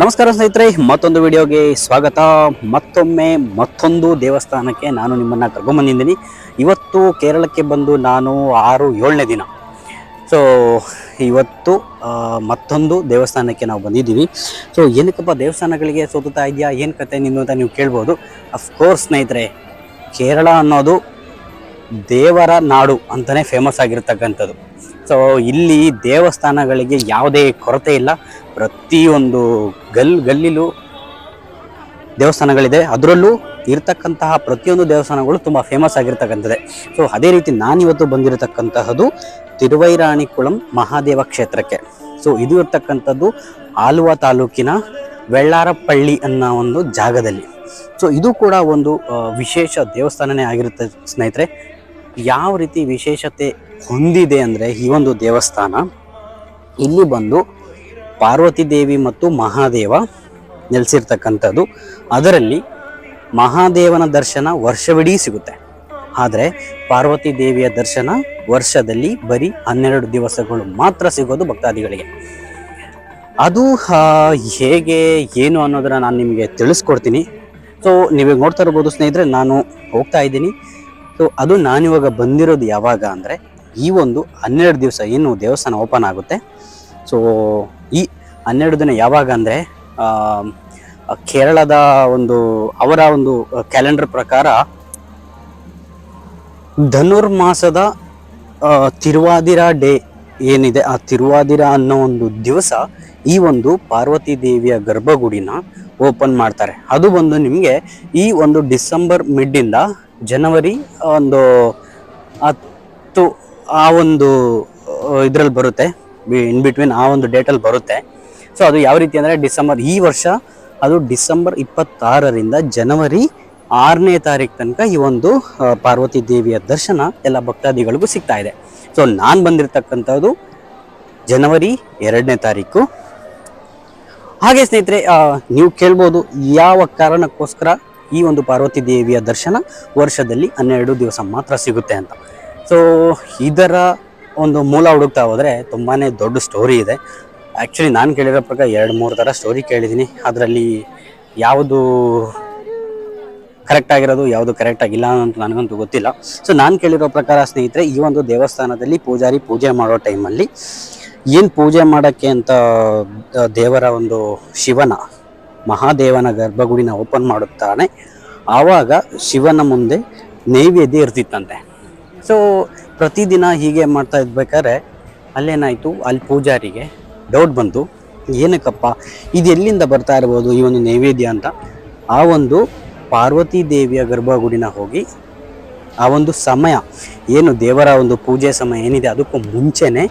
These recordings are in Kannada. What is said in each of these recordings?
ನಮಸ್ಕಾರ ಸ್ನೇಹಿತರೆ, ಮತ್ತೊಂದು ವಿಡಿಯೋಗೆ ಸ್ವಾಗತ. ಮತ್ತೊಮ್ಮೆ ಮತ್ತೊಂದು ದೇವಸ್ಥಾನಕ್ಕೆ ನಾನು ನಿಮ್ಮನ್ನು ಕರ್ಕೊಂಬಂದಿದ್ದೀನಿ ಇವತ್ತು ಕೇರಳಕ್ಕೆ ಬಂದು ನಾನು ಆರು, ಏಳನೇ ದಿನ. ಸೊ ಇವತ್ತು ಮತ್ತೊಂದು ದೇವಸ್ಥಾನಕ್ಕೆ ನಾವು ಬಂದಿದ್ದೀವಿ. ಸೊ ಏನಕ್ಕಪ್ಪ ದೇವಸ್ಥಾನಗಳಿಗೆ ಸೋತುತ್ತಾ ಇದೆಯಾ ಏನು ಕತೆ ನಿಂದು ಅಂತ ನೀವು ಕೇಳ್ಬೋದು. ಅಫ್ಕೋರ್ಸ್ ಸ್ನೇಹಿತರೆ, ಕೇರಳ ಅನ್ನೋದು ದೇವರ ನಾಡು ಅಂತಲೇ ಫೇಮಸ್ ಆಗಿರ್ತಕ್ಕಂಥದ್ದು. ಸೊ ಇಲ್ಲಿ ದೇವಸ್ಥಾನಗಳಿಗೆ ಯಾವುದೇ ಕೊರತೆ ಇಲ್ಲ. ಪ್ರತಿಯೊಂದು ಗಲ್ ಗಲ್ಲಿಲೂ ದೇವಸ್ಥಾನಗಳಿದೆ. ಅದರಲ್ಲೂ ಇರ್ತಕ್ಕಂತಹ ಪ್ರತಿಯೊಂದು ದೇವಸ್ಥಾನಗಳು ತುಂಬ ಫೇಮಸ್ ಆಗಿರ್ತಕ್ಕಂಥದ್ದೇ. ಸೊ ಅದೇ ರೀತಿ ನಾನಿವತ್ತು ಬಂದಿರತಕ್ಕಂತಹದ್ದು ತಿರುವೈರಾಣಿಕುಳಂ ಮಹಾದೇವ ಕ್ಷೇತ್ರಕ್ಕೆ. ಸೊ ಇದು ಇರ್ತಕ್ಕಂಥದ್ದು ಆಲುವ ತಾಲೂಕಿನ ವೆಳ್ಳಾರಪಳ್ಳಿ ಅನ್ನೋ ಒಂದು ಜಾಗದಲ್ಲಿ. ಸೊ ಇದು ಕೂಡ ಒಂದು ವಿಶೇಷ ದೇವಸ್ಥಾನನೇ ಆಗಿರುತ್ತೆ ಸ್ನೇಹಿತರೆ. ಯಾವ ರೀತಿ ವಿಶೇಷತೆ ಹೊಂದಿದೆ ಅಂದರೆ ಈ ಒಂದು ದೇವಸ್ಥಾನ ಇಲ್ಲಿ ಬಂದು ಪಾರ್ವತಿ ದೇವಿ ಮತ್ತು ಮಹಾದೇವ ನೆಲೆಸಿರ್ತಕ್ಕಂಥದ್ದು. ಅದರಲ್ಲಿ ಮಹಾದೇವನ ದರ್ಶನ ವರ್ಷವಿಡೀ ಸಿಗುತ್ತೆ. ಆದರೆ ಪಾರ್ವತಿ ದೇವಿಯ ದರ್ಶನ ವರ್ಷದಲ್ಲಿ ಬರೀ ಹನ್ನೆರಡು ದಿವಸಗಳು ಮಾತ್ರ ಸಿಗೋದು ಭಕ್ತಾದಿಗಳಿಗೆ. ಅದು ಹೇಗೆ, ಏನು ಅನ್ನೋದನ್ನ ನಾನು ನಿಮಗೆ ತಿಳಿಸ್ಕೊಡ್ತೀನಿ. ಸೊ ನೀವೀಗ ನೋಡ್ತಾ ಇರ್ಬೋದು ಸ್ನೇಹಿತರೆ, ನಾನು ಹೋಗ್ತಾ ಇದ್ದೀನಿ. ಸೊ ಅದು ನಾನಿವಾಗ ಬಂದಿರೋದು ಯಾವಾಗ ಅಂದರೆ ಈ ಒಂದು ಹನ್ನೆರಡು ದಿವಸ ಏನು ದೇವಸ್ಥಾನ ಓಪನ್ ಆಗುತ್ತೆ. ಸೊ ಈ ಹನ್ನೆರಡು ದಿನ ಯಾವಾಗ ಅಂದರೆ ಕೇರಳದ ಒಂದು, ಅವರ ಒಂದು ಕ್ಯಾಲೆಂಡರ್ ಪ್ರಕಾರ ಧನುರ್ಮಾಸದ ತಿರುವಾದಿರ ಡೇ ಏನಿದೆ, ಆ ತಿರುವಾದಿರ ಅನ್ನೋ ಒಂದು ದಿವಸ ಈ ಒಂದು ಪಾರ್ವತಿ ದೇವಿಯ ಗರ್ಭಗುಡಿನ ಓಪನ್ ಮಾಡ್ತಾರೆ. ಅದು ಬಂದು ನಿಮಗೆ ಈ ಒಂದು ಡಿಸೆಂಬರ್ ಮಿಡ್ಡಿಂದ ಜನವರಿ ಒಂದು ಹತ್ತು ಆ ಒಂದು ಇದರಲ್ಲಿ ಬರುತ್ತೆ. ಇನ್ ಬಿಟ್ವೀನ್ ಆ ಒಂದು ಡೇಟಲ್ಲಿ ಬರುತ್ತೆ. ಸೊ ಅದು ಯಾವ ರೀತಿ ಅಂದರೆ ಡಿಸೆಂಬರ್ ಈ ವರ್ಷ, ಅದು ಡಿಸೆಂಬರ್ ಇಪ್ಪತ್ತಾರರಿಂದ ಜನವರಿ ಆರನೇ ತಾರೀಕು ತನಕ ಈ ಒಂದು ಪಾರ್ವತಿ ದೇವಿಯ ದರ್ಶನ ಎಲ್ಲ ಭಕ್ತಾದಿಗಳಿಗೂ ಸಿಗ್ತಾ ಇದೆ. ಸೊ ನಾನು ಬಂದಿರತಕ್ಕಂಥದ್ದು ಜನವರಿ ಎರಡನೇ ತಾರೀಕು. ಹಾಗೆ ಸ್ನೇಹಿತರೆ ನೀವು ಕೇಳ್ಬೋದು ಯಾವ ಕಾರಣಕ್ಕೋಸ್ಕರ ಈ ಒಂದು ಪಾರ್ವತಿ ದೇವಿಯ ದರ್ಶನ ವರ್ಷದಲ್ಲಿ ಹನ್ನೆರಡು ದಿವಸ ಮಾತ್ರ ಸಿಗುತ್ತೆ ಅಂತ. ಸೊ ಇದರ ಒಂದು ಮೂಲ ಹುಡುಕ್ತಾ ಹೋದರೆ ತುಂಬಾ ದೊಡ್ಡ ಸ್ಟೋರಿ ಇದೆ. ಆ್ಯಕ್ಚುಲಿ ನಾನು ಕೇಳಿರೋ ಪ್ರಕಾರ ಎರಡು ಮೂರು ಥರ ಸ್ಟೋರಿ ಕೇಳಿದ್ದೀನಿ. ಅದರಲ್ಲಿ ಯಾವುದು ಕರೆಕ್ಟ್ ಆಗಿರೋದು, ಯಾವುದು ಕರೆಕ್ಟ್ ಆಗಿಲ್ಲ ಅಂತ ನನಗಂತೂ ಗೊತ್ತಿಲ್ಲ. ಸೊ ನಾನು ಕೇಳಿರೋ ಪ್ರಕಾರ ಸ್ನೇಹಿತರೆ, ಈ ಒಂದು ದೇವಸ್ಥಾನದಲ್ಲಿ ಪೂಜಾರಿ ಪೂಜೆ ಮಾಡೋ ಟೈಮಲ್ಲಿ ಏನು ಪೂಜೆ ಮಾಡೋಕ್ಕೆ ಅಂತ ದೇವರ ಒಂದು ಶಿವನ, ಮಹಾದೇವನ ಗರ್ಭಗುಡಿನ ಓಪನ್ ಮಾಡುತ್ತಾನೆ. ಆವಾಗ ಶಿವನ ಮುಂದೆ ನೈವೇದ್ಯ ಇರ್ತಿತ್ತಂತೆ. ಸೊ ಪ್ರತಿದಿನ ಹೀಗೆ ಮಾಡ್ತಾ ಇರ್ಬೇಕಾದ್ರೆ ಅಲ್ಲೇನಾಯಿತು? ಅಲ್ಲಿ ಪೂಜಾರಿಗೆ ಡೌಟ್ ಬಂತು. ಏನಕ್ಕಪ್ಪ? ಇದು ಎಲ್ಲಿಂದ ಬರ್ತಾ ಇರ್ಬೋದು ಈ ಒಂದು ನೈವೇದ್ಯ ಅಂತ? ಆ ಒಂದು ಪಾರ್ವತಿ ದೇವಿಯ ಗರ್ಭಗುಡಿನ ಹೋಗಿ ಆ ಒಂದು ಸಮಯ, ಏನು ದೇವರ ಒಂದು ಪೂಜೆ ಸಮಯ ಏನಿದೆ ಅದಕ್ಕೂ ಮುಂಚೆನೆ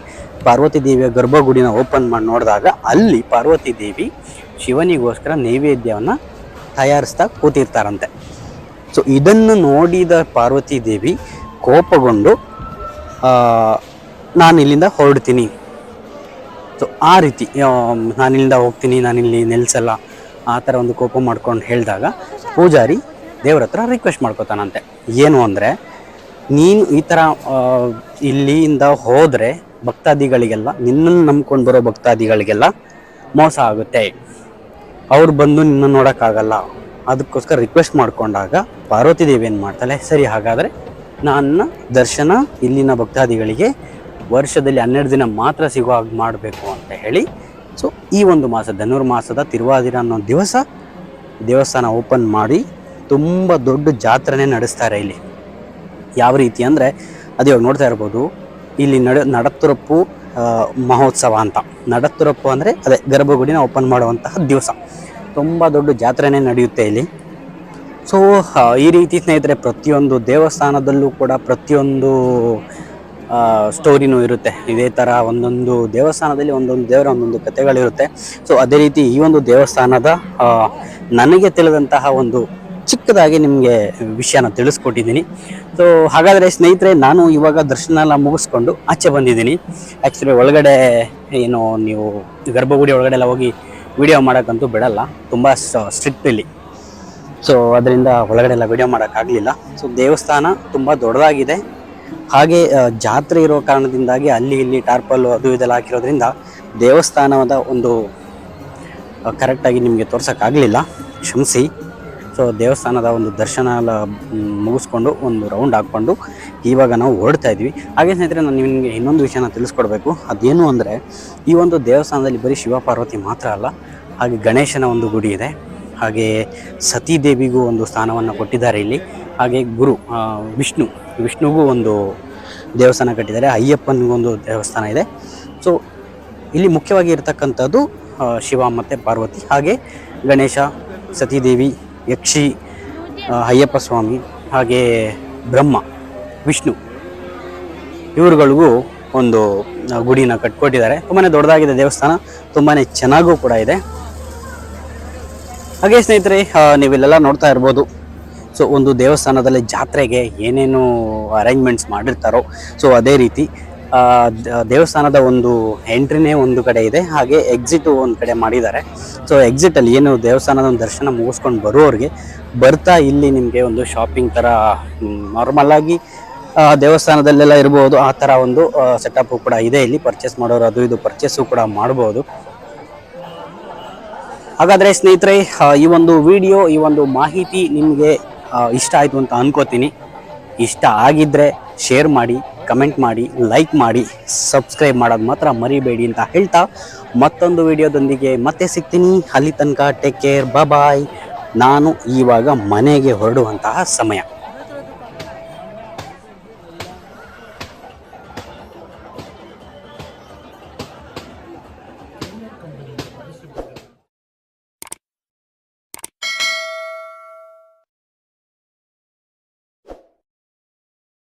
ಪಾರ್ವತಿ ದೇವಿಯ ಗರ್ಭಗುಡಿನ ಓಪನ್ ಮಾಡಿ ನೋಡಿದಾಗ ಅಲ್ಲಿ ಪಾರ್ವತಿ ದೇವಿ ಶಿವನಿಗೋಸ್ಕರ ನೈವೇದ್ಯವನ್ನು ತಯಾರಿಸ್ತಾ ಕೂತಿರ್ತಾರಂತೆ. ಸೊ ಇದನ್ನು ನೋಡಿದ ಪಾರ್ವತಿ ದೇವಿ ಕೋಪಗೊಂಡು ನಾನು ಇಲ್ಲಿಂದ ಹೊರಡ್ತೀನಿ. ಸೊ ಆ ರೀತಿ ನಾನು ಇಲ್ಲಿಂದ ಹೋಗ್ತೀನಿ, ನಾನಿಲ್ಲಿ ನಿಲ್ಸಲ್ಲ, ಆ ಥರ ಒಂದು ಕೋಪ ಮಾಡ್ಕೊಂಡು ಹೇಳಿದಾಗ ಪೂಜಾರಿ ದೇವ್ರ ಹತ್ರ ರಿಕ್ವೆಸ್ಟ್ ಮಾಡ್ಕೋತಾನಂತೆ. ಏನು ಅಂದರೆ, ನೀನು ಈ ಥರ ಇಲ್ಲಿಂದ ಹೋದರೆ ಭಕ್ತಾದಿಗಳಿಗೆಲ್ಲ, ನಿನ್ನನ್ನು ನಂಬ್ಕೊಂಡು ಬರೋ ಭಕ್ತಾದಿಗಳಿಗೆಲ್ಲ ಮೋಸ ಆಗುತ್ತೆ. ಅವ್ರು ಬಂದು ನಿನ್ನ ನೋಡೋಕ್ಕಾಗಲ್ಲ. ಅದಕ್ಕೋಸ್ಕರ ರಿಕ್ವೆಸ್ಟ್ ಮಾಡಿಕೊಂಡಾಗ ಪಾರ್ವತಿ ದೇವಿ ಏನು ಮಾಡ್ತಾಳೆ, ಸರಿ, ಹಾಗಾದರೆ ನನ್ನ ದರ್ಶನ ಇಲ್ಲಿನ ಭಕ್ತಾದಿಗಳಿಗೆ ವರ್ಷದಲ್ಲಿ ಹನ್ನೆರಡು ದಿನ ಮಾತ್ರ ಸಿಗುವ ಹಾಗೆ ಮಾಡಬೇಕು ಅಂತ ಹೇಳಿ. ಸೊ ಈ ಒಂದು ಮಾಸ ಧನುರ್ಮಾಸದ ತಿರುವಾದಿರ ಅನ್ನೋ ದಿವಸ ದೇವಸ್ಥಾನ ಓಪನ್ ಮಾಡಿ ತುಂಬ ದೊಡ್ಡ ಜಾತ್ರೆನೇ ನಡೆಸ್ತಾರೆ ಇಲ್ಲಿ. ಯಾವ ರೀತಿ ಅಂದರೆ, ಅದು ಇವಾಗ ನೋಡ್ತಾ ಇರ್ಬೋದು, ಇಲ್ಲಿ ನಡ, ನಡತುರಪ್ಪು ಮಹೋತ್ಸವ ಅಂತ. ನಡತುರಪ್ಪು ಅಂದರೆ, ಅದೇ ಗರ್ಭಗುಡಿನ ಓಪನ್ ಮಾಡುವಂತಹ ದಿವಸ. ತುಂಬ ದೊಡ್ಡ ಜಾತ್ರೆನೇ ನಡೆಯುತ್ತೆ ಇಲ್ಲಿ. ಸೊ ಈ ರೀತಿ ಸ್ನೇಹಿತರೆ, ಪ್ರತಿಯೊಂದು ದೇವಸ್ಥಾನದಲ್ಲೂ ಕೂಡ ಪ್ರತಿಯೊಂದು ಸ್ಟೋರಿನೂ ಇರುತ್ತೆ. ಇದೇ ಥರ ಒಂದೊಂದು ದೇವಸ್ಥಾನದಲ್ಲಿ ಒಂದೊಂದು ದೇವರ ಒಂದೊಂದು ಕಥೆಗಳಿರುತ್ತೆ. ಸೊ ಅದೇ ರೀತಿ ಈ ಒಂದು ದೇವಸ್ಥಾನದ ನನಗೆ ತಿಳಿದಂತಹ ಒಂದು ಚಿಕ್ಕದಾಗಿ ನಿಮಗೆ ವಿಷಯನ ತಿಳಿಸ್ಕೊಟ್ಟಿದ್ದೀನಿ. ಸೊ ಹಾಗಾದರೆ ಸ್ನೇಹಿತರೆ, ನಾನು ಇವಾಗ ದರ್ಶನ ಎಲ್ಲ ಮುಗಿಸ್ಕೊಂಡು ಆಚೆ ಬಂದಿದ್ದೀನಿ. ಆ್ಯಕ್ಚುಲಿ ಒಳಗಡೆ ಏನು, ನೀವು ಗರ್ಭಗುಡಿ ಒಳಗಡೆ ಎಲ್ಲ ಹೋಗಿ ವಿಡಿಯೋ ಮಾಡೋಕ್ಕಂತೂ ಬಿಡಲ್ಲ. ತುಂಬ ಸ್ಟ್ರಿಕ್ಟ್ ಇಲ್ಲಿ. ಸೊ ಅದರಿಂದ ಒಳಗಡೆ ಎಲ್ಲ ವಿಡಿಯೋ ಮಾಡೋಕ್ಕಾಗಲಿಲ್ಲ ಸೊ ದೇವಸ್ಥಾನ ತುಂಬ ದೊಡ್ಡದಾಗಿದೆ. ಹಾಗೆ ಜಾತ್ರೆ ಇರೋ ಕಾರಣದಿಂದಾಗಿ ಅಲ್ಲಿ ಇಲ್ಲಿ ಟಾರ್ಪಲ್ ಅದು ಇದೆಲ್ಲ ಹಾಕಿರೋದ್ರಿಂದ ದೇವಸ್ಥಾನದ ಒಂದು ಕರೆಕ್ಟಾಗಿ ನಿಮಗೆ ತೋರ್ಸೋಕ್ಕಾಗಲಿಲ್ಲ ಕ್ಷಮಿಸಿ. ಸೊ ದೇವಸ್ಥಾನದ ಒಂದು ದರ್ಶನ ಎಲ್ಲ ಮುಗಿಸ್ಕೊಂಡು ಒಂದು ರೌಂಡ್ ಹಾಕ್ಕೊಂಡು ಇವಾಗ ನಾವು ಹೊರಡ್ತಾ ಇದ್ವಿ. ಹಾಗೆ ಸ್ನೇಹಿತರೆ, ನಾನು ನಿಮಗೆ ಇನ್ನೊಂದು ವಿಷಯನ ತಿಳಿಸ್ಕೊಡ್ಬೇಕು. ಅದೇನು ಅಂದರೆ, ಈ ಒಂದು ದೇವಸ್ಥಾನದಲ್ಲಿ ಬರೀ ಶಿವ ಪಾರ್ವತಿ ಮಾತ್ರ ಅಲ್ಲ, ಹಾಗೆ ಗಣೇಶನ ಒಂದು ಗುಡಿ ಇದೆ. ಹಾಗೆ ಸತೀದೇವಿಗೂ ಒಂದು ಸ್ಥಾನವನ್ನು ಕೊಟ್ಟಿದ್ದಾರೆ ಇಲ್ಲಿ. ಹಾಗೆ ಗುರು ವಿಷ್ಣು, ವಿಷ್ಣುಗೂ ಒಂದು ದೇವಸ್ಥಾನ ಕಟ್ಟಿದ್ದಾರೆ. ಅಯ್ಯಪ್ಪನಿಗೊಂದು ದೇವಸ್ಥಾನ ಇದೆ. ಸೊ ಇಲ್ಲಿ ಮುಖ್ಯವಾಗಿ ಇರತಕ್ಕಂಥದ್ದು ಶಿವ ಮತ್ತು ಪಾರ್ವತಿ. ಹಾಗೆ ಗಣೇಶ, ಸತೀದೇವಿ, ಯಕ್ಷಿ ಅಯ್ಯಪ್ಪ ಸ್ವಾಮಿ, ಹಾಗೆ ಬ್ರಹ್ಮ, ವಿಷ್ಣು ಇವರುಗಳಿಗೂ ಒಂದು ಗುಡಿನ ಕಟ್ಕೊಟ್ಟಿದ್ದಾರೆ. ತುಂಬಾ ದೊಡ್ಡದಾಗಿದೆ ದೇವಸ್ಥಾನ. ತುಂಬಾ ಚೆನ್ನಾಗೂ ಕೂಡ ಇದೆ. ಹಾಗೆ ಸ್ನೇಹಿತರೆ ನೀವಿಲ್ಲೆಲ್ಲ ನೋಡ್ತಾ ಇರ್ಬೋದು. ಸೊ, ಒಂದು ದೇವಸ್ಥಾನದಲ್ಲಿ ಜಾತ್ರೆಗೆ ಏನೇನು ಅರೇಂಜ್ಮೆಂಟ್ಸ್ ಮಾಡಿರ್ತಾರೋ, ಸೊ, ಅದೇ ರೀತಿ ದೇವಸ್ಥಾನದ ಒಂದು ಎಂಟ್ರಿನೇ ಒಂದು ಕಡೆ ಇದೆ, ಹಾಗೆ ಎಕ್ಸಿಟು ಒಂದು ಕಡೆ ಮಾಡಿದ್ದಾರೆ. ಸೊ ಎಕ್ಸಿಟಲ್ಲಿ ಏನು ದೇವಸ್ಥಾನದ ಒಂದು ದರ್ಶನ ಮುಗಿಸ್ಕೊಂಡು ಬರೋರಿಗೆ ಬರ್ತಾ ಇಲ್ಲಿ ನಿಮಗೆ ಒಂದು ಶಾಪಿಂಗ್ ಥರ ನಾರ್ಮಲ್ಲಾಗಿ ದೇವಸ್ಥಾನದಲ್ಲೆಲ್ಲ ಇರ್ಬೋದು. ಆ ಥರ ಒಂದು ಸೆಟಪ್ಪು ಕೂಡ ಇದೆ ಇಲ್ಲಿ. ಪರ್ಚೇಸ್ ಮಾಡೋರು ಅದು ಇದು ಪರ್ಚೇಸು ಕೂಡ ಮಾಡ್ಬೋದು. ಹಾಗಾದರೆ ಸ್ನೇಹಿತರೆ ಈ ಒಂದು ವಿಡಿಯೋ, ಈ ಒಂದು ಮಾಹಿತಿ ನಿಮಗೆ ಇಷ್ಟ ಆಯಿತು ಅಂತ ಅನ್ಕೋತೀನಿ. ಇಷ್ಟ ಆಗಿದ್ದರೆ ಶೇರ್ ಮಾಡಿ ಕಮೆಂಟ್ ಮಾಡಿ ಲೈಕ್ ಮಾಡಿ ಸಬ್ಸ್ಕ್ರೈಬ್ ಮಾಡೋದು ಮಾತ್ರ ಮರಿಬೇಡಿ ಅಂತ ಹೇಳ್ತಾ ಮತ್ತೊಂದು ವಿಡಿಯೋದೊಂದಿಗೆ ಮತ್ತೆ ಸಿಗ್ತೀನಿ. ಅಲ್ಲಿ ತನಕ ಟೇಕ್ ಕೇರ್ ಬಾಯ್ ನಾನು ಇವಾಗ ಮನೆಗೆ ಹೊರಡುವಂತಹ ಸಮಯ.